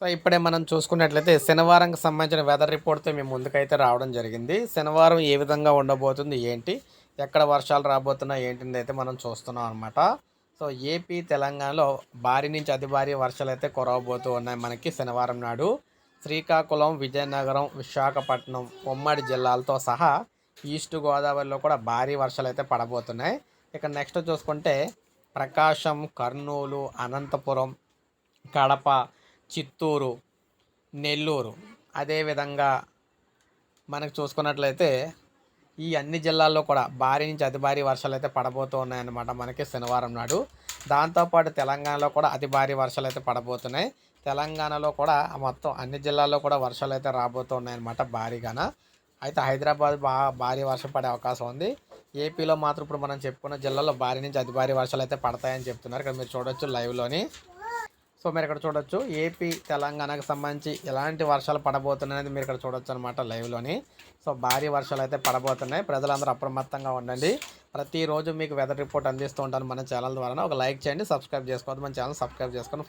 So ఇప్పుడే మనం చూసుకున్నట్లయితే శనివారంకి సంబంధించిన వెదర్ రిపోర్ట్తో మేము ముందుకైతే రావడం జరిగింది. శనివారం ఏ విధంగా ఉండబోతుంది ఏంటి ఎక్కడ వర్షాలు రాబోతున్నాయి ఏంటిది అయితే మనం చూస్తున్నాం అనమాట సో ఏపీ తెలంగాణలో భారీ నుంచి అతి భారీ వర్షాలు అయితే కురవబోతూ ఉన్నాయి మనకి శనివారం నాడు. శ్రీకాకుళం విజయనగరం విశాఖపట్నం ఉమ్మడి జిల్లాలతో సహా ఈస్ట్ గోదావరిలో కూడా భారీ వర్షాలు అయితే పడబోతున్నాయి. ఇక నెక్స్ట్ చూసుకుంటే ప్రకాశం కర్నూలు అనంతపురం కడప చిత్తూరు నెల్లూరు. అదేవిధంగా మనకు చూసుకున్నట్లయితే ఈ అన్ని జిల్లాల్లో కూడా భారీ నుంచి అతి భారీ వర్షాలు అయితే పడబోతూ ఉన్నాయన్నమాట మనకి శనివారం నాడు. దాంతోపాటు తెలంగాణలో కూడా అతి భారీ వర్షాలు అయితే పడబోతున్నాయి. తెలంగాణలో కూడా మొత్తం అన్ని జిల్లాల్లో కూడా వర్షాలు అయితే రాబోతూ ఉన్నాయన్నమాట భారీగాన. అయితే హైదరాబాద్ బా భారీ వర్షం పడే అవకాశం ఉంది. ఏపీలో మాత్రం ఇప్పుడు మనం చెప్పుకున్న జిల్లాలో భారీ నుంచి అతి భారీ వర్షాలు అయితే పడతాయని చెప్తున్నారు. ఇక్కడ మీరు చూడొచ్చు లైవ్లోని. సో మీరు ఇక్కడ చూడొచ్చు. ఏపీ తెలంగాణకు సంబంధించి ఎలాంటి వర్షాలు పడబోతున్నాయని మీరు ఇక్కడ చూడొచ్చు అనమాట లైవ్లోని. సో భారీ వర్షాలు అయితే పడబోతున్నాయి. ప్రజలందరూ అప్రమత్తంగా ఉండండి. ప్రతిరోజు మీకు వెదర్ రిపోర్ట్ అందిస్తూ ఉంటాను మన ఛానల్ ద్వారా ఒక లైక్ చేయండి సబ్స్క్రైబ్ చేసుకోవద్దు. మన ఛానల్ సబ్స్క్రైబ్ చేసుకొని